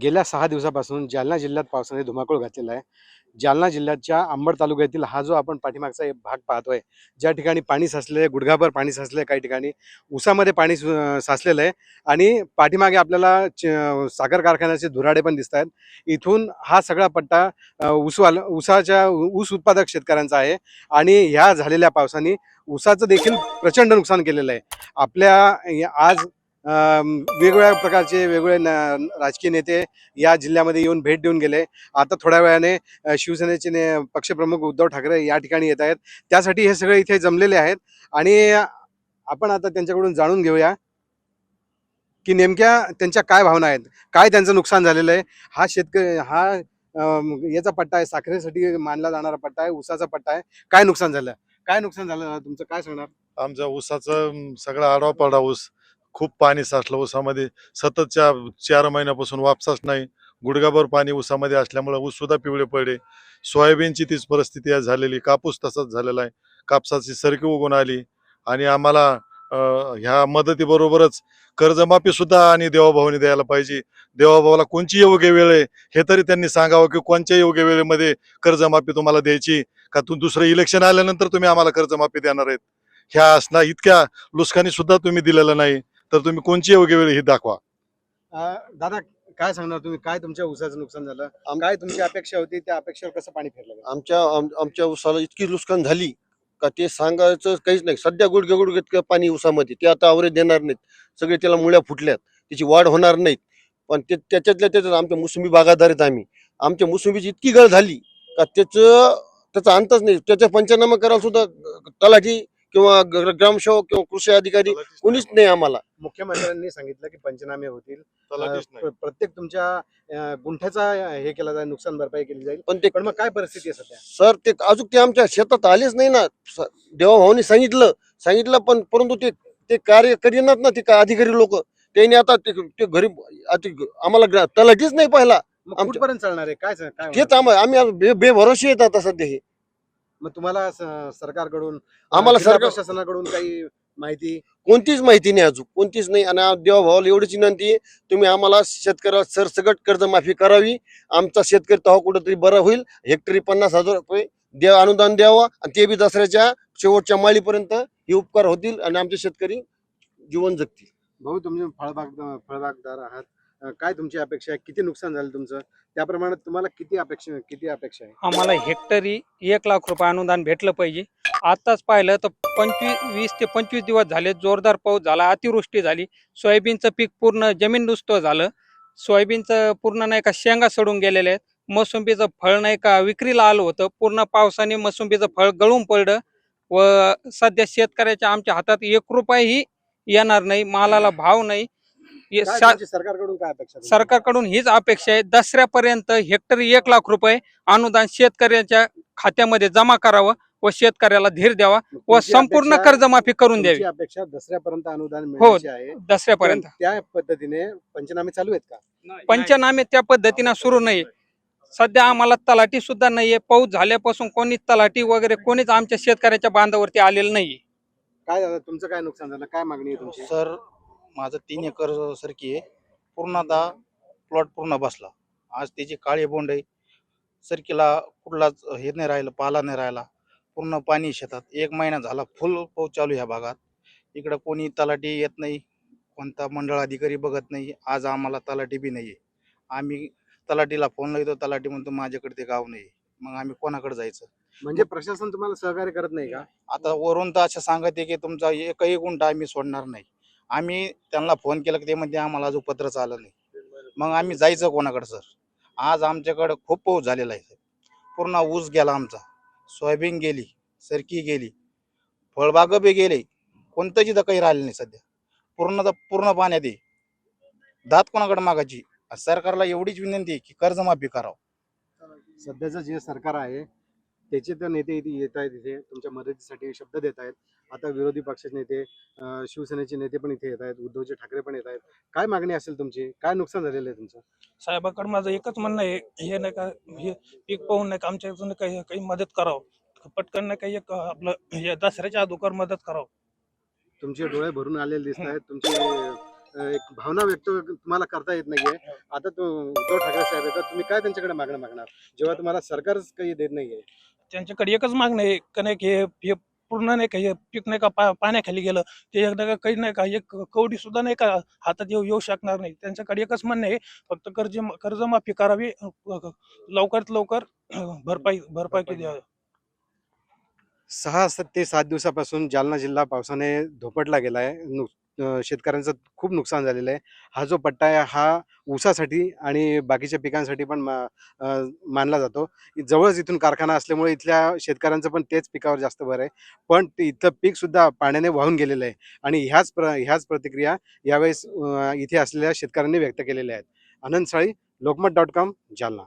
गेल्या सहा दिवसापासून जालना जिल्ह्यात पावसाने धुमाकूळ घातलेला आहे. जालना जिल्ह्याच्या अंबड तालुक्यातील हा जो आपण पाठीमागचा एक भाग पाहतोय ज्या ठिकाणी पाणी साचले गुडघाभर पाणी साचले काही ठिकाणी उसामध्ये पाणी सु- साचलेलं आहे आणि पाठीमागे आपल्याला च- साखर कारखान्याचे धुराडे पण दिसत आहेत. इथून हा सगळा पट्टा ऊसवाल ऊसाच्या ऊस उत्पादक शेतकऱ्यांचा आहे आणि ह्या झालेल्या पावसाने ऊसाचं देखील प्रचंड नुकसान केलेलं आहे. आपल्या आज वेगवेगळ्या प्रकारचे वेगवेगळे न- राजकीय नेते या जिल्ह्यामध्ये येऊन भेट देऊन गेले. आता थोड्या वेळाने शिवसेनेचे ने- पक्षप्रमुख उद्धव ठाकरे या ठिकाणी येत आहेत. त्यासाठी हे सगळे इथे जमलेले आहेत. आणि आपण आता त्यांच्याकडून जाणून घेऊया की नेमक्या त्यांच्या काय भावना आहेत काय त्यांचं नुकसान झालेलं आहे. हा शेतकरी हा याचा पट्टा आहे साखरेसाठी मानला जाणारा पट्टा आहे उसाचा पट्टा आहे. काय नुकसान झालं? काय नुकसान झालं? तुमचं काय सांगणार? आमच्या ऊसाचं सगळा आडवा पडा ऊस. खूप पाणी साचलं. ऊसामध्ये सततच्या चार महिन्यापासून वापसाच नाही. गुडघाभर पाणी ऊसामध्ये असल्यामुळे ऊस सुद्धा पिवळे पडले. सोयाबीनची तीच परिस्थिती आहे झालेली. कापूस तसाच झालेला आहे. कापसाची सरकी उगून आली. आणि आम्हाला ह्या मदतीबरोबरच कर्जमाफी सुद्धा आणि देवाभावाने द्यायला पाहिजे. देवाभावाला कोणची योग्य वेळ आहे हे तरी त्यांनी सांगावं की कोणत्या योग्य वेळेमध्ये कर्जमाफी तुम्हाला द्यायची? का तू दुसरं इलेक्शन आल्यानंतर तुम्ही आम्हाला कर्जमाफी देणार आहेत? ह्या असणार इतक्या लुस्कानी सुद्धा तुम्ही दिलेलं नाही. तर तुम्ही कोणची योग्य वेळ ही दाखवा. अ, दादा काय सांगणार तुम्ही? काय तुमच्या ऊसाचं नुकसान झालं? काय तुमची अपेक्षा होती? त्या अपेक्षेवर कसं पाणी फिरलं? आमच्या आम- आमच्या उसाला इतकी नुकसान झाली का ते सांगायचं काहीच नाही. सध्या गुडघे गुडघे इतकं पाणी उसामध्ये. ते आता आवरे देणार नाहीत. सगळे त्याला मुळ्या फुटल्यात. त्याची वाढ होणार नाहीत. पण ते त्याच्यातल्या त्याच्यात आमच्या मोसंबी बागायतदार आहेत आम्ही. आमच्या मोसंबीची इतकी गळ झाली का त्याचं त्याचा अंतच नाही. त्याचा पंचनामा करायला सुद्धा तलाठी किंवा ग्र- ग्रामसेवक किंवा कृषी अधिकारी कोणीच नाही आम्हाला. मुख्यमंत्र्यांनी सांगितलं की पंचनामे होतील. प्रत्येक तुमच्या गुंठ्याचा हे केला जाईल नुकसान भरपाई केली जाईल. पण ते पण मग काय परिस्थिती आहे सध्या? सर ते अजून ते आमच्या शेतात आलेच नाही ना. देवाभाऊनी सांगितलं. सांगितलं पण परंतु ते ते कार्य करीनात ना ते का अधिकारी लोक? त्यांनी आता ते घरी आम्हाला ग्रा- तलाठीच नाही पाहिला. मग आमच्या- कुठपर्यंत चालणार आहे? काय काय तेच होणार? आम्हा- आम्ही आता बे बेभरोसे येत आता सध्या हे. मग तुम्हाला स- सरकारकडून आम्हाला जिल्हा सरकार प्रशासनाकडून काही माहिती? कोणतीच माहिती नाही अजून. कोणतीच नाही. आणि आ- देवाभावाला एवढीच विनंती आहे तुम्ही आम्हाला शेतकऱ्याला सरसकट कर्जमाफी करावी. आमचा शेतकरी तेव्हा कुठेतरी बरा होईल. हेक्टरी पन्नास हजार रुपये द्या अनुदान द्यावं. आणि ते बी दसऱ्याच्या शेवटच्या माळीपर्यंत हे उपकार होतील आणि आमचे शेतकरी जीवन जगतील. भाऊ तुम्ही फळबाग फळबागदार आहात. काय तुमची अपेक्षा आहे? किती नुकसान झालं तुमचं? त्याप्रमाणे तुम्हाला किती अपेक्षा किती अपेक्षा आहे? आम्हाला हेक्टरी एक लाख रुपये अनुदान भेटलं पाहिजे. आताच पाहिलं तर पंचवीस वीस ते पंचवीस दिवस झाले जोरदार पाऊस झाला अतिवृष्टी झाली. सोयाबीनचं पीक पूर्ण जमीन नुसतं झालं. सोयाबीनचं पूर्ण नाही का शेंगा सडून गेलेले आहेत. मोसंबीचं फळ नाही का विक्रीला आलं होतं. पूर्ण पावसाने मोसंबीचं फळ गळून पडलं. व सध्या शेतकऱ्याच्या आमच्या हातात एक रुपयाही येणार नाही. मालाला भाव नाही. काय सा- तुमची सरकारकडून काय अपेक्षा आहे? सरकारकडून हीच अपेक्षा आहे. दसऱ्यापर्यंत हेक्टरी एक लाख रुपये अनुदान शेतकऱ्याच्या खात्यामध्ये जमा करावं व शेतकऱ्याला धीर द्यावा व तुमची संपूर्ण अपेक्षा- कर्जमाफी करून तुमची द्यावी. अपेक्षा दसऱ्यापर्यंत अनुदान हो. मिळण्याची आहे. दसऱ्यापर्यंत. त्या पद्धतीने पंचनामे चालू आहेत का? पंचनामे त्या पद्धतीनं सुरू नाही. सध्या आम्हाला तलाठी सुद्धा नाहीये पाऊस झाल्यापासून कोणीच तलाठी वगैरे कोणीच आमच्या शेतकऱ्याच्या बांधावरती आलेलं नाहीये काय झालं तुमचं काय नुकसान झालं? काय मागणी आहे तुमची? सर माझं तीन एकर सरकी आहे. पूर्ण आता प्लॉट पूर्ण बसला. आज त्याची काळी बोंड आहे. सरकीला कुठलाच हे नाही राहिलं पाला नाही राहिला. पूर्ण पाणी शेतात. एक महिना झाला फुल पाऊस चालू ह्या भागात. इकडं कोणी तलाठी येत नाही. कोणता मंडळ अधिकारी बघत नाही. आज आम्हाला तलाठी बी नाही आहे आम्ही तलाठीला फोन लावतो तलाठी म्हणतो माझ्याकडे ते गाव नाही मग आम्ही कोणाकडे जायचं? म्हणजे प्रशासन तुम्हाला सहकार्य करत नाही का? आता वरून तर असं सांगत आहे की तुमचा एकही गुंठा आम्ही सोडणार नाही. आम्ही त्यांना फोन केला की ते म्हणजे आम्हाला अजून पत्रच आलं नाही मग आम्ही जायचं कोणाकडे सर? आज आमच्याकडं खूप पाऊस झालेला आहे सर. पूर्ण ऊस गेला आमचा. सोयाबीन गेली सरकी गेली फळबाग बी गेले. कोणतंच इथं काही राहिलं नाही सध्या. पूर्ण तर पूर्ण पाण्यात आहे. दात कोणाकडे मागायची? सरकारला एवढीच विनंती आहे की कर्जमाफी करावं. सध्याचं जे सरकार आहे त्याचे तर नेते इथे येत आहेत इथे तुमच्या मदतीसाठी शब्द देत आहेत. आता विरोधी पक्षाचे नेते अं, शिवसेनेचे नेते पण इथे येत आहेत उद्धवजी ठाकरे पण येत आहेत. काय मागणी असेल तुमची? काय नुकसान झालेलं आहे तुमचं? साहेबाकडे माझं एकच म्हणणं आहे हे नाही का हे पीक पाहून नाही का आमच्या इथून काही काही मदत करावं. पटकन नाही काही एक आपलं हे दसऱ्याच्या अगोदर मदत करावं. तुमचे डोळे भरून आलेले दिसत आहेत. तुमचे अं, एक भावना व्यक्त तुम्हाला करता येत नाहीये. आता तो उद्धव ठाकरे साहेब येतात. तुम्ही काय त्यांच्याकडे मागणं मागणार? जेव्हा तुम्हाला सरकारच काही देत नाहीये. त्यांच्याकडे एकच मागणं आहे का नाही की हे हे पूर्ण नाही का हे पीक नाही का पा पाण्याखाली गेलं ते एकदा का काही नाही का एक कवडी सुद्धा नाही का हातात येऊ येऊ शकणार नाही. त्यांच्याकडे एकच म्हणणं आहे फक्त कर्ज कर्जमाफी करावी अ, लवकरात लवकर अ, भरपाई भरपाई द्यावी सहा स- ते सात दिवसापासून जालना जिल्हा पावसाने धोपटला गेला आहे शेतकऱ्यांचं खूप नुकसान झालेलं आहे. हा जो पट्टा आहे हा ऊसासाठी आणि बाकीच्या पिकांसाठी पण मा- मानला जातो. जवळच इथून कारखाना असल्यामुळे इथल्या शेतकऱ्यांचं पण तेच पिकावर जास्त भर आहे. पण इथं इथलं पाण्याने वाहून गेलेलं आहे आणि ह्याच प्र ह्याच प्रतिक्रिया यावेळेस इथे असलेल्या शेतकऱ्यांनी व्यक्त केलेल्या आहेत. Anand Sali Lokmat dot com Jalna.